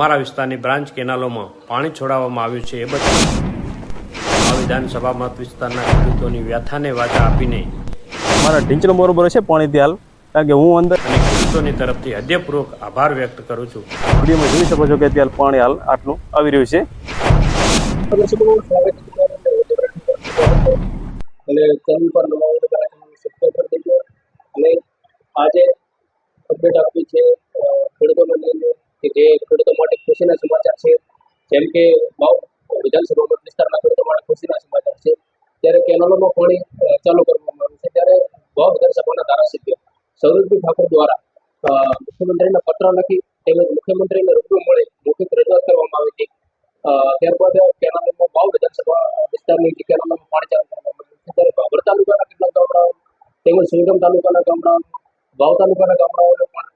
અમારા વિસ્તારની બ્રાન્ચ કેનાલોમાં પાણી છોડાવવામાં આવ્યું છે એ બદલ આ વિધાનસભા મત વિસ્તારના ખેડૂતોની વ્યથાને વાચા આપીને મારા ઢીંચલો બરોબર છે પાણી ત્યાં કારણ કે હું અંદર અને ખેડૂતોની તરફથી હૃદયપૂર્વક આભાર વ્યક્ત કરું છું. વિડીયોમાં જોઈ શકો છો કે ત્યાં પાણી હાલ આટલું આવી રહ્યું છે. અને ચેનલ પર નવા સબસ્ક્રાઈબ કરી દેજો અને આજે અપડેટ આપવી છે ખેડૂતોને લઈને કે જે ખેડૂતો માટે ખુશીના સમાચાર છે જેમ કે વિધાનસભા વિસ્તારના ખેડૂતો ખુશીના સમાચાર છે. ત્યારે કેનાલોમાં પાણી ચાલુ કરવામાં આવ્યું છે. ત્યારે વાવ વિધાનસભાના ધારાસભ્ય સૌરભભાઈ ઠાકોર દ્વારા મુખ્યમંત્રીને પત્ર લખી તેમજ મુખ્યમંત્રીને રૂબરૂ મળે મૌખિક રજૂઆત કરવામાં આવી હતી. ત્યારબાદ કેનાલોમાં બહુ વિધાનસભા વિસ્તારની જે કેનાલોમાં પાણી ચાલુ કરવામાં આવ્યું છે. ત્યારે બાબર તાલુકાના કેટલાક ગામડાઓ તેમજ સુરગમ તાલુકાના ગામડાઓ વાવ તાલુકાના ગામડાઓને પણ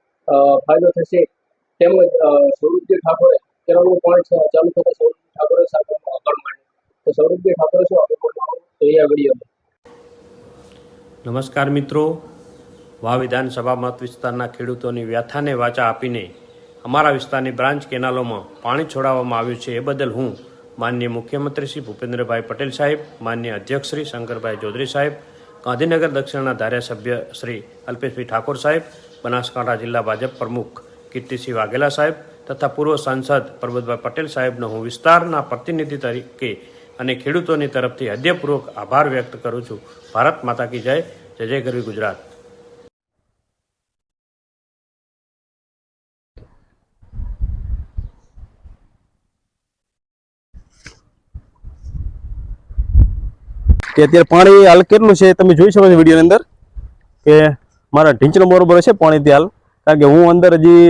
ફાયદો થશે. તેમજ સૌરભજી ઠાકોરે કેનાલનું પોઈન્ટ ચાલુ થતાં સૌરભજી ઠાકોરે સાહેબનો આભાર માન્યો તો સૌરભજી ઠાકોરે શું આપણે તો એ આ નમસ્કાર મિત્રો. વા વિધાનસભા મત વિસ્તારના ખેડૂતોની વ્યથાને વાચા આપીને અમારા વિસ્તારની બ્રાન્ચ કેનાલોમાં પાણી છોડાવવામાં આવ્યું છે એ બદલ હું માનનીય મુખ્યમંત્રી શ્રી ભૂપેન્દ્રભાઈ પટેલ સાહેબ, માનનીય અધ્યક્ષ શ્રી શંકરભાઈ ચૌધરી સાહેબ, ગાંધીનગર દક્ષિણના ધારાસભ્ય શ્રી અલ્પેશભાઈ ઠાકોર સાહેબ, બનાસકાંઠા જિલ્લા ભાજપ પ્રમુખ કીર્તિસિંહ વાઘેલા સાહેબ તથા પૂર્વ સાંસદ પરબતભાઈ પટેલ સાહેબનો હું વિસ્તારના પ્રતિનિધિ તરીકે અને ખેડૂતોની તરફથી હૃદયપૂર્વક આભાર વ્યક્ત કરું છું. ભારત માતા કી જય. જય જય ગરવી ગુજરાત. કે અત્યારે પાણી હાલ કેટલું છે તમે જોઈ શકો છો વિડીયોની અંદર? કે મારા ઢીંચનો બરોબર છે પાણીથી હાલ. કારણ કે હું અંદર હજી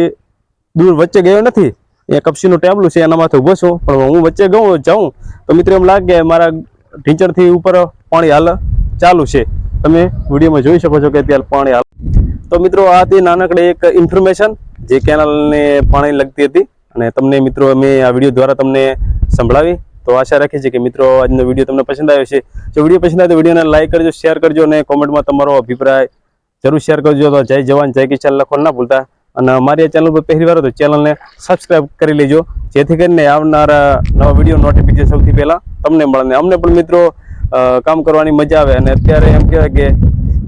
દૂર વચ્ચે ગયો નથી. એ કપસીનું ટેબલું છે, એના માથે ઊભો છું. પણ હું વચ્ચે ગઉં, જાઉં. તો મિત્રો એમ લાગે મારા ઢીંચણથી ઉપર પાણી હાલ ચાલુ છે. તમે વિડીયોમાં જોઈ શકો છો કે અત્યારે પાણી હાલ તો મિત્રો, આ હતી નાનકડી એક ઇન્ફોર્મેશન જે કેનાલને પાણી લગતી હતી. અને તમને મિત્રો, અમે આ વીડિયો દ્વારા તમને સંભળાવી. તો આશા રાખીએ છીએ કે મિત્રો, આજનો વીડિયો તમને પસંદ આવ્યો છે જો વીડિયો પસંદ આવે તો વિડીયોને લાઈક કરજો, શેર કરજો અને કોમેન્ટમાં તમારો અભિપ્રાય જરૂર શેર કરજો. તો જય જવાન, જય કિસાન લખો ના ભૂલતા. અને અમારી ચેનલ પર પહેલી વાર તો ચેનલને સબસ્ક્રાઇબ કરી લેજો. જેથી કરીને આવનારા નવા વીડિયો નોટિફિકેશન સૌથી પહેલાં તમને મળે. ને અમને પણ મિત્રો કામ કરવાની મજા આવે. અને અત્યારે એમ કહેવાય કે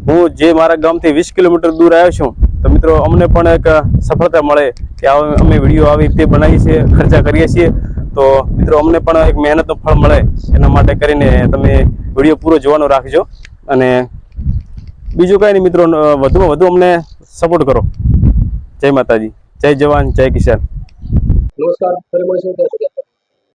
હું જે મારા ગામથી વીસ કિલોમીટર દૂર આવ્યો છું, તો મિત્રો અમને પણ એક સફળતા મળે કે અમે વીડિયો આવી રીતે બનાવીએ છીએ ખર્ચા કરીએ છીએ. તો મિત્રો અમને પણ એક મહેનતનું ફળ મળે. એના માટે કરીને તમે વીડિયો પૂરો જોવાનો રાખજો. અને બીજું કાંઈ નહીં મિત્રો વધુમાં વધુ અમને સપોર્ટ કરો. જય માતાજી. જય જવાન જય કિસાન. નમસ્કાર.